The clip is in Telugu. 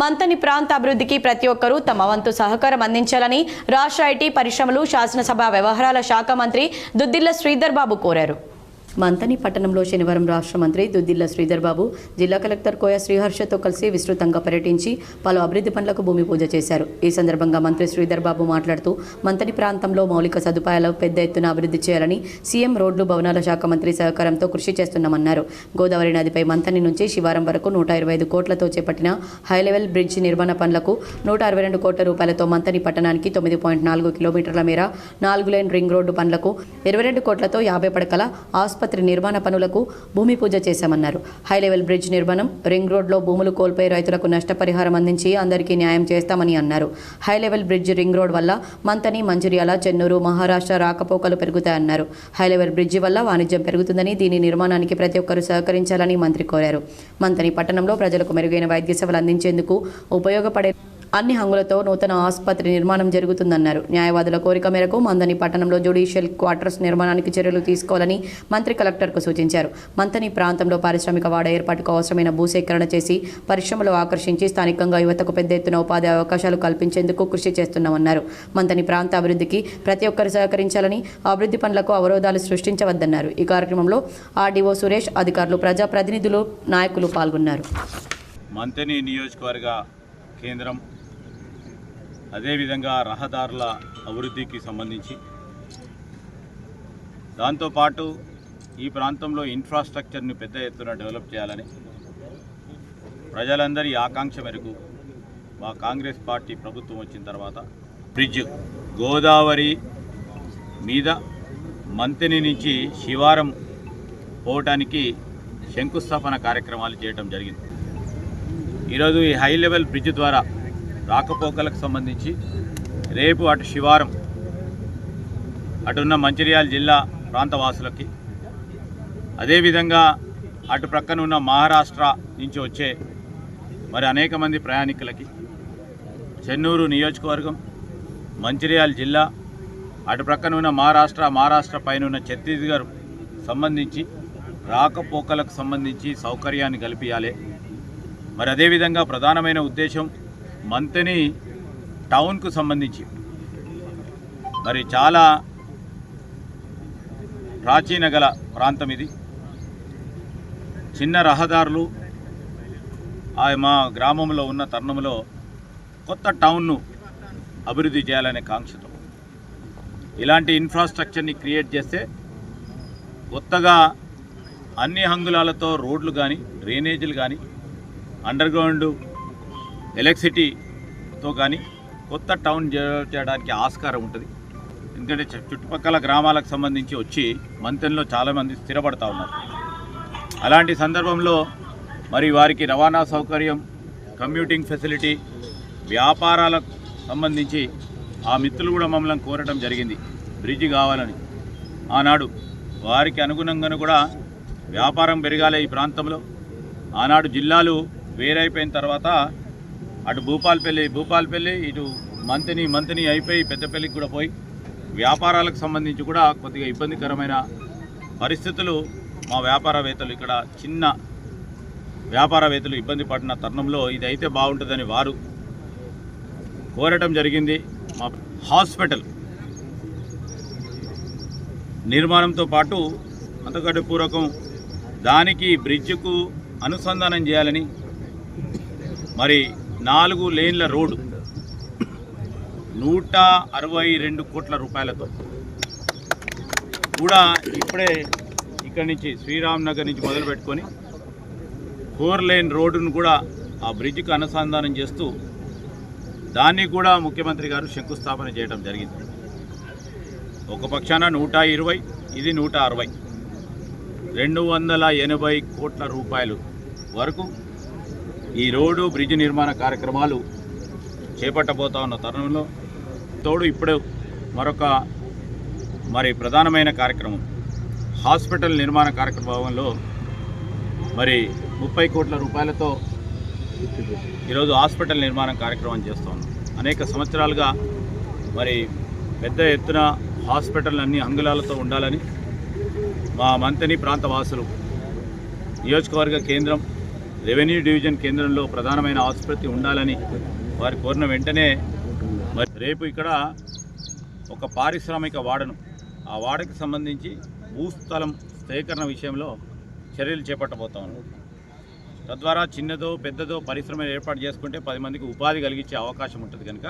మంతని ప్రాంత అభివృద్ధికి ప్రతి ఒక్కరూ తమ వంతు సహకారం అందించాలని రాష్ట్ర ఐటీ పరిశ్రమలు శాసనసభ వ్యవహారాల శాఖ మంత్రి దుద్దిల్ల శ్రీధర్ బాబు కోరారు. మంతని పట్టణంలో శనివారం రాష్ట్ర మంత్రి దుద్దిల్ల శ్రీధర్బాబు జిల్లా కలెక్టర్ కోయ శ్రీహర్షతో కలిసి విస్తృతంగా పర్యటించి పలు అభివృద్ధి పనులకు భూమి పూజ చేశారు. ఈ సందర్భంగా మంత్రి శ్రీధర్బాబు మాట్లాడుతూ మంతని ప్రాంతంలో మౌలిక సదుపాయాలు పెద్ద ఎత్తున అభివృద్ధి చేయాలని సీఎం రోడ్లు భవనాల శాఖ మంత్రి సహకారంతో కృషి చేస్తున్నామన్నారు. గోదావరి నదిపై మంతని నుంచి శివారం వరకు నూట ఇరవై ఐదు కోట్లతో చేపట్టిన హైలెవెల్ బ్రిడ్జ్ నిర్మాణ పనులకు నూట అరవై రెండు కోట్ల రూపాయలతో మంతని పట్టణానికి తొమ్మిది పాయింట్ నాలుగు కిలోమీటర్ల మేర నాలుగు లైన్ రింగ్ రోడ్డు పనులకు ఇరవై రెండు కోట్లతో యాభై పడకల ఆస్పత్రి నిర్మాణ పనులకు భూమి పూజ చేశామన్నారు. హై లెవెల్ బ్రిడ్జ్ నిర్మాణం రింగ్ రోడ్లో భూములు కోల్పోయి రైతులకు నష్టపరిహారం అందించి అందరికీ న్యాయం చేస్తామని అన్నారు. High level bridge ring road వల్ల మంతని మంచిర్యాల చెన్నూరు మహారాష్ట్ర రాకపోకలు పెరుగుతాయన్నారు. హై లెవెల్ బ్రిడ్జి వల్ల వాణిజ్యం పెరుగుతుందని దీని నిర్మాణానికి ప్రతి ఒక్కరూ సహకరించాలని మంత్రి కోరారు. మంతని పట్టణంలో ప్రజలకు మెరుగైన వైద్య సేవలు అందించేందుకు ఉపయోగపడే అన్ని హంగులతో నూతన ఆసుపత్రి నిర్మాణం జరుగుతుందన్నారు. న్యాయవాదుల కోరిక మేరకు మందని పట్టణంలో జ్యుడిషియల్ క్వార్టర్స్ నిర్మాణానికి చర్యలు తీసుకోవాలని మంత్రి కలెక్టర్కు సూచించారు. మంతని ప్రాంతంలో పారిశ్రామిక వాడ ఏర్పాటుకు అవసరమైన భూసేకరణ చేసి పరిశ్రమలు ఆకర్షించి స్థానికంగా యువతకు పెద్ద ఎత్తున ఉపాధి అవకాశాలు కల్పించేందుకు కృషి చేస్తున్నామన్నారు. మంతని ప్రాంత అభివృద్ధికి ప్రతి ఒక్కరు సహకరించాలని అభివృద్ధి పనులకు అవరోధాలు సృష్టించవద్దన్నారు. ఈ కార్యక్రమంలో ఆర్డీఓ సురేష్ అధికారులు ప్రజాప్రతినిధులు నాయకులు పాల్గొన్నారు. మంతని నియోజకవర్గ కేంద్రం అదేవిధంగా రహదారుల అభివృద్ధికి సంబంధించి. దాంతోపాటు ఈ ప్రాంతంలో ఇన్ఫ్రాస్ట్రక్చర్ని పెద్ద ఎత్తున డెవలప్ చేయాలని ప్రజలందరి ఆకాంక్ష మేరకు మా కాంగ్రెస్ పార్టీ ప్రభుత్వం వచ్చిన తర్వాత బ్రిడ్జ్ గోదావరి మీద మంతెని నుంచి శివారం పోవటానికి శంకుస్థాపన కార్యక్రమాలు చేయడం జరిగింది. ఈరోజు ఈ హై లెవెల్ బ్రిడ్జ్ ద్వారా రాకపోకలకు సంబంధించి రేపు అటు శివారం అటున్న మంచిర్యాల జిల్లా ప్రాంతవాసులకి అదేవిధంగా అటు ప్రక్కన ఉన్న మహారాష్ట్ర నుంచి వచ్చే మరి అనేక మంది ప్రయాణికులకి చెన్నూరు నియోజకవర్గం మంచిర్యాల జిల్లా అటు ప్రక్కన ఉన్న మహారాష్ట్ర మహారాష్ట్ర పైన ఉన్న ఛత్తీస్గఢ్ సంబంధించి రాకపోకలకు సంబంధించి సౌకర్యాన్ని కల్పించాలి మరి అదేవిధంగా ప్రధానమైన ఉద్దేశం మంతని టౌన్కు సంబంధించి. మరి చాలా ప్రాచీన గల ప్రాంతం ఇది. చిన్న రహదారులు ఆ మా గ్రామంలో ఉన్న తరుణంలో కొత్త టౌన్ను అభివృద్ధి చేయాలనే కాంక్షతో. ఇలాంటి ఇన్ఫ్రాస్ట్రక్చర్ని క్రియేట్ చేస్తే కొత్తగా అన్ని హంగులాలతో రోడ్లు కానీ డ్రైనేజీలు కానీ అండర్ గ్రౌండ్ ఎలక్ట్రిసిటీతో కానీ కొత్త టౌన్ చేయడానికి ఆస్కారం ఉంటుంది. ఎందుకంటే చుట్టుపక్కల గ్రామాలకు సంబంధించి వచ్చి మంతెన్లో చాలామంది స్థిరపడతా ఉన్నారు. అలాంటి సందర్భంలో మరి వారికి రవాణా సౌకర్యం కమ్యూటింగ్ ఫెసిలిటీ వ్యాపారాలకు సంబంధించి ఆ మిత్రులు కూడా మమ్మల్ని కోరడం జరిగింది. బ్రిడ్జి కావాలని. ఆనాడు వారికి అనుగుణంగాను కూడా వ్యాపారం పెరగాలి ఈ ప్రాంతంలో. ఆనాడు జిల్లాలు వేరైపోయిన తర్వాత అటు భూపాల్పల్లి భూపాల్పల్లి ఇటు మంతిని మంతిని అయిపోయి పెద్దపల్లికి కూడా పోయి వ్యాపారాలకు సంబంధించి కూడా కొద్దిగా ఇబ్బందికరమైన పరిస్థితులు మా వ్యాపారవేత్తలు ఇక్కడ చిన్న వ్యాపారవేత్తలు ఇబ్బంది పడిన తరుణంలో ఇది అయితే బాగుంటుందని వారు కోరటం జరిగింది. మా హాస్పిటల్ నిర్మాణంతో పాటు అంతకంటే పూర్వకం దానికి బ్రిడ్జ్కు అనుసంధానం చేయాలని మరి నాలుగు లేన్ల రోడ్డు. నూట అరవై రెండు కోట్ల రూపాయలతో. కూడా ఇప్పుడే ఇక్కడి నుంచి శ్రీరామ్ నగర్ నుంచి మొదలు పెట్టుకొని ఫోర్ లేన్ రోడ్డును కూడా ఆ బ్రిడ్జ్కి అనుసంధానం చేస్తూ దాన్ని కూడా ముఖ్యమంత్రి గారు శంకుస్థాపన చేయడం జరిగింది. ఒక పక్షాన నూట ఇరవై ఇది నూట అరవై. రెండు వందల ఎనభై కోట్ల రూపాయలు వరకు ఈ రోడ్డు బ్రిడ్జ్ నిర్మాణ కార్యక్రమాలు చేపట్టబోతా ఉన్న తరుణంలో తోడు ఇప్పుడు మరొక మరి ప్రధానమైన కార్యక్రమం. హాస్పిటల్ నిర్మాణ కార్యక్రమంలో మరి ముప్పై కోట్ల రూపాయలతో ఈరోజు హాస్పిటల్ నిర్మాణ కార్యక్రమం చేస్తాం. అనేక సంవత్సరాలుగా మరి పెద్ద ఎత్తున హాస్పిటల్ అన్ని అంగుళాలతో ఉండాలని మా మంతని ప్రాంత వాసులు నియోజకవర్గ కేంద్రం రెవెన్యూ డివిజన్ కేంద్రంలో ప్రధానమైన ఆసుపత్రి ఉండాలని వారి కోరిన వెంటనే మరి రేపు ఇక్కడ ఒక పారిశ్రామిక వాడను. ఆ వాడకి సంబంధించి భూస్థలం సేకరణ విషయంలో చర్యలు చేపట్టబోతా తద్వారా చిన్నదో పెద్దదో పరిశ్రమ ఏర్పాటు చేసుకుంటే పది మందికి ఉపాధి కలిగించే అవకాశం ఉంటుంది కనుక